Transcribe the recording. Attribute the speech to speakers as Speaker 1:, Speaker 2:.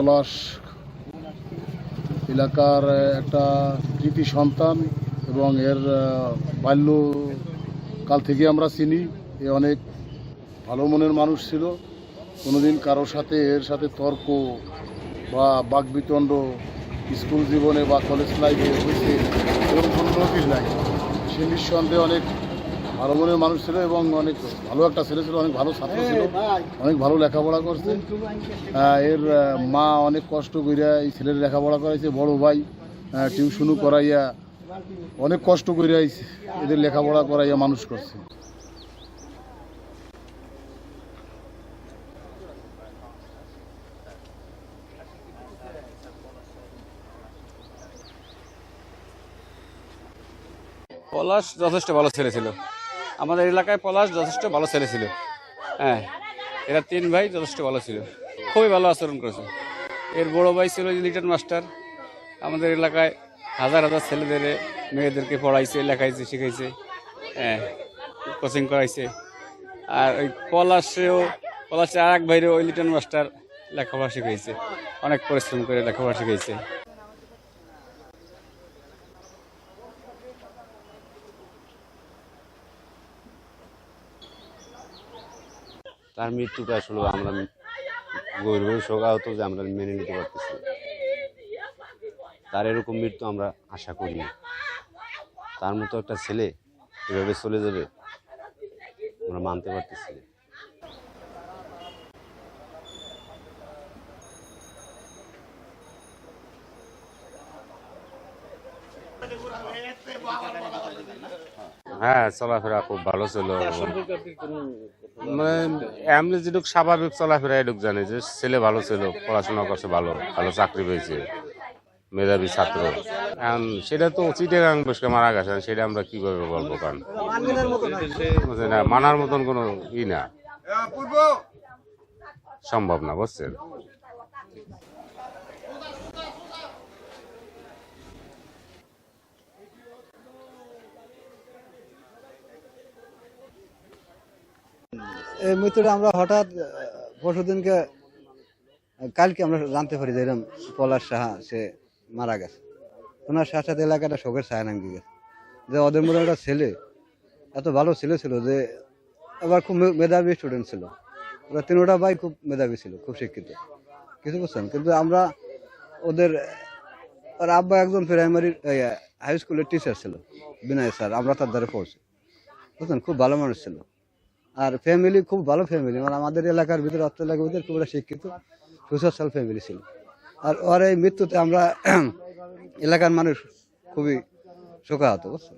Speaker 1: পলাশ এলাকার একটা কৃতি সন্তান এবং এর বাল্যকাল থেকে আমরা চিনি। এ অনেক ভালো মনের মানুষ ছিল। কোনোদিন কারোর সাথে, এর সাথে তর্ক বা বাকবিতণ্ড স্কুল জীবনে বা কলেজ লাইফে হয়েছে, এরকম কোনো নাই। সে নিঃসন্দেহে অনেক ভালো মনের মানুষ ছিল এবং অনেক ভালো একটা ছেলে ছিল অনেক ভালো ছাত্র ছিল অনেক ভালো লেখাপড়া করছে। এর মা অনেক কষ্ট করিয়া এই ছেলের লেখাপড়া করাইছে বড় ভাই টিউশনও করাইয়া অনেক কষ্ট করিয়া এই এদের লেখাপড়া করাইয়া মানুষ করছে।
Speaker 2: পলাশ যথেষ্ট ভালো ছেলে ছিল। আমাদের এলাকায় পলাশ যথেষ্ট ভালো ছেলে ছিল। হ্যাঁ এরা তিন ভাই যথেষ্ট ভালো ছিল। খুবই ভালো আচরণ করেছে। এর বড় ভাই ছিল লিটন মাস্টার। আমাদের এলাকায় হাজার হাজার ছেলেদের, মেয়েদেরকে পড়াইছে, লেখাইছে, শিখাইছে। হ্যাঁ কোচিং করাইছে। আর ওই পলাশেও, পলাশের আর এক ভাইরে ওই লিটন মাস্টার লেখাপড়া শিখাইছে। অনেক পরিশ্রম করে লেখাপড়া শিখাইছে।
Speaker 3: তার মৃত্যুটা আসলে আমরা গৌরব শোকাহত যে আমরা মেনে নিতে পারতেছি তার এরকম মৃত্যু আমরা আশা করি। তার মতো একটা ছেলে এভাবে চলে যাবে, আমরা মানতে পারতেছি না। হ্যাঁ চলাফেরা খুব ভালো ছিল। মানে এমনি যেটুক স্বাভাবিক চলাফেরা এটুক জানি যে ছেলে ভালো ছিল পড়াশোনা করছে ভালো ভালো চাকরি পেয়েছে মেধাবী ছাত্র। সেটা তো চিটেগাং বসকে মারা গেছে সেটা আমরা কীভাবে বলব কারণ না, মানার মতন কোনো ই না। সম্ভব না বুঝছেন?
Speaker 4: এই মৃত্যুটা আমরা হঠাৎ পরশু দিনকে কালকে আমরা জানতে পারি যে এরকম পলাশ সাহা, সে মারা গেছে। ওনার সাথে সাথে এলাকাটা শোকের ছায়া নামে গেছে। যে ওদের মধ্যে একটা ছেলে, এত ভালো ছেলে ছিল যে আবার খুব মেধাবী স্টুডেন্ট ছিল। ওরা তিনোটা ভাই খুব মেধাবী ছিল, খুব শিক্ষিত। কিছু বুঝছেন? কিন্তু আমরা ওদের, ওর আব্বা একজন প্রাইমারি হাই স্কুলের টিচার ছিল, বিনয় স্যার আমরা তার দ্বারা পড়ছি বুঝছেন? খুব ভালো মানুষ ছিল। আর ফ্যামিলি খুব ভালো ফ্যামিলি মানে আমাদের এলাকার ভিতরে অর্থ এলাকার ভিতরে খুব শিক্ষিত সুসচ্ছল ফ্যামিলি ছিল। আর ওর এই মৃত্যুতে আমরা এলাকার মানুষ খুবই শোকাহত, বুঝছেন?